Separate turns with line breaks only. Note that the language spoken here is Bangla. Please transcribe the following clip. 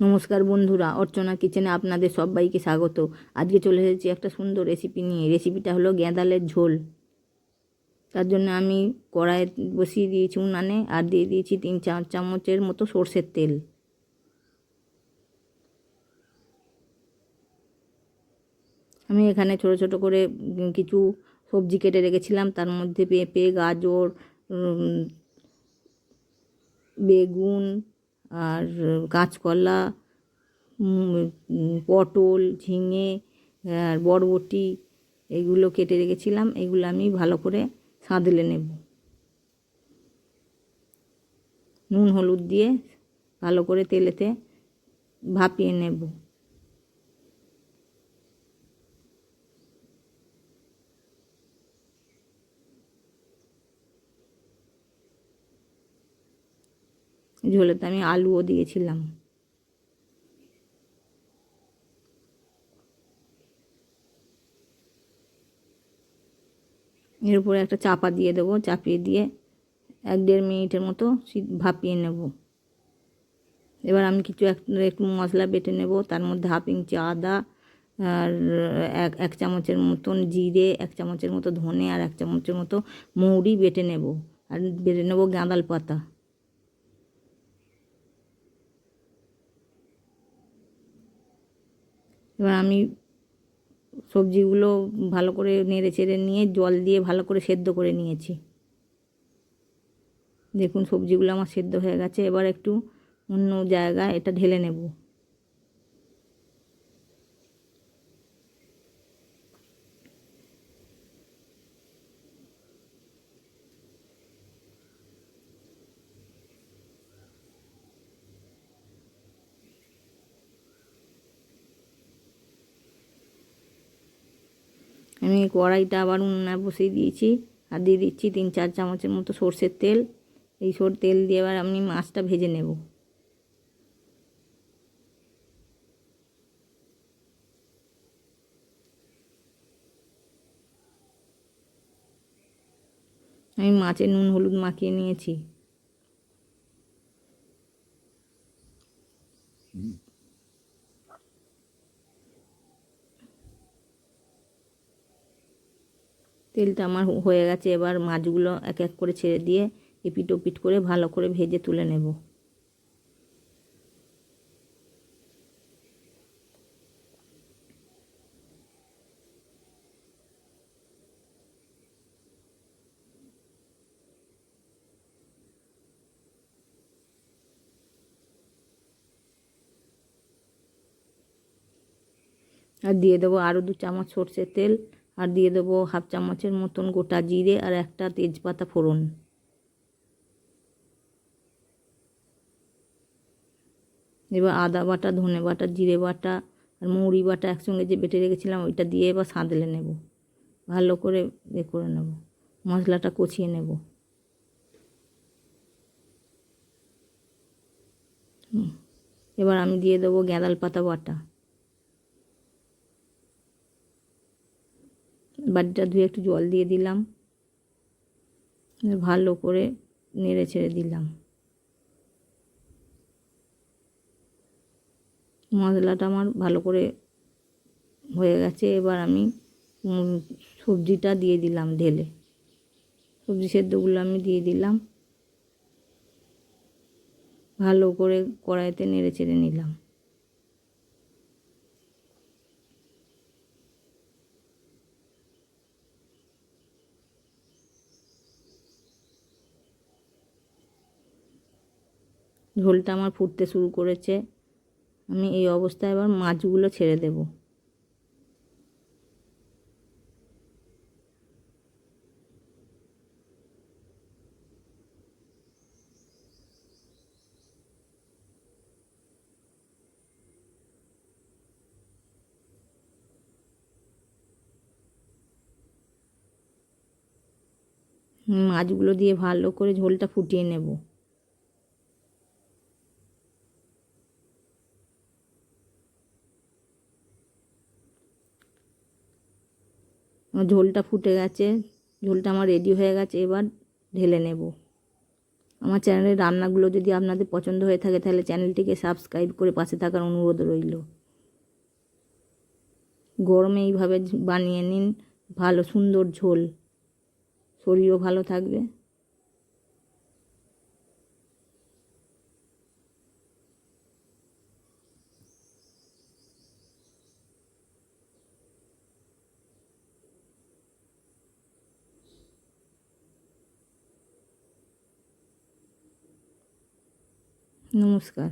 নমস্কার বন্ধুরা, অর্চনা কিচেনে আপনাদের সবাইকে স্বাগত। আজকে চলে এসেছি একটা সুন্দর রেসিপি নিয়ে। রেসিপিটা হলো গেঁদালের ঝোল। তার জন্য আমি কড়াইয়ে বসিয়ে দিয়েছি উনানে আর দিয়ে দিয়েছি তিন চার চামচের মতো সর্ষের তেল। আমি এখানে ছোট ছোট করে কিছু সবজি কেটে রেখেছিলাম। তার মধ্যে পেঁপে, গাজর বেগুন আর কাঁচকলা পটল, ঝিঙে, আর বরবটি, এগুলো কেটে রেখেছিলাম। এগুলো আমি ভালো করে সাঁতলে নেব। নুন, হলুদ দিয়ে ভালো করে তেলেতে ভাপিয়ে নেব। ঝোলেতে আমি আলুও দিয়েছিলাম। এর উপরে একটা চাপা দিয়ে দেবো, চাপিয়ে দিয়ে এক দেড় মিনিটের মতো ভাপিয়ে নেব। এবার আমি কিছু এক, একটু মশলা বেটে নেব, তার মধ্যে হাফ ইঞ্চি আদা আর এক এক চামচের মতন জিরে, এক চামচের মতো ধনে আর এক চামচের মতো মৌরি বেটে নেব। আর বেটে নেব গাঁদাল পাতা। এবার আমি সবজিগুলো ভালো করে নেড়ে চেড়ে নিয়ে জল দিয়ে ভালো করে সেদ্ধ করে নিয়েছি। দেখুন সবজিগুলো আমার সেদ্ধ হয়ে গেছে। এবার একটু অন্য জায়গায় এটা ঢেলে নেব। আমি কড়াইটা আবার উন্না বসিয়ে দিয়েছি। আর দিয়ে দিচ্ছি তিন, চার চামচের মতো সর্ষের তেল। এই সর, তেল দিয়ে এবার আমি মাছটা ভেজে নেব। আমি মাছে নুন, হলুদ মাখিয়ে নিয়েছি। তেলটা আমার হয়ে গেছে, এবার মাছগুলো এক এক করে ছেড়ে দিয়ে এপিট ওপিট করে ভালো করে ভেজে তুলে নেব। আর দিয়ে দেবো আরও দু চামচ সর্ষের তেল। আর দিয়ে দেবো হাফ চামচের মতন গোটা জিরে আর একটা তেজপাতা ফোড়ন। এবার আদা বাটা, ধনে বাটা, জিরে বাটা আর মৌরি বাটা একসঙ্গে যে বেটে রেখেছিলাম ওইটা দিয়ে এবার সাঁতলে নেব। ভালো করে এ করে নেব, মশলাটা কষিয়ে নেব। এবার আমি দিয়ে দেবো গ্যাঁদাল পাতা বাটা। বাটিটা ধুয়ে একটু জল দিয়ে দিলাম। ভালো করে নেড়ে ছেড়ে দিলাম। মশলাটা আমার ভালো করে হয়ে গেছে। এবার আমি সবজিটা দিয়ে দিলাম ঢেলে। সবজি সেদ্ধগুলো আমি দিয়ে দিলাম। ভালো করে কড়াইতে নেড়ে চেড়ে নিলাম। ঝোলটা আমার ফুটতে শুরু করেছে। আমি এই অবস্থায় এবার মাছগুলো ছেড়ে দেব। মাছগুলো দিয়ে ভালো করে ঝোলটা ফুটিয়ে নেব আমার ঝোলটা ফুটে গেছে, ঝোলটা আমার রেডি হয়ে গেছে, এবার ঢেলে নেব। আমার চ্যানেলের রান্নাগুলো যদি আপনাদের পছন্দ হয়ে থাকে, তাহলে চ্যানেলটিকে সাবস্ক্রাইব করে পাশে থাকার অনুরোধ রইল। গরমে এইভাবে বানিয়ে নিন, ভালো সুন্দর ঝোল। শরীরও ভালো থাকবে। নমস্কার।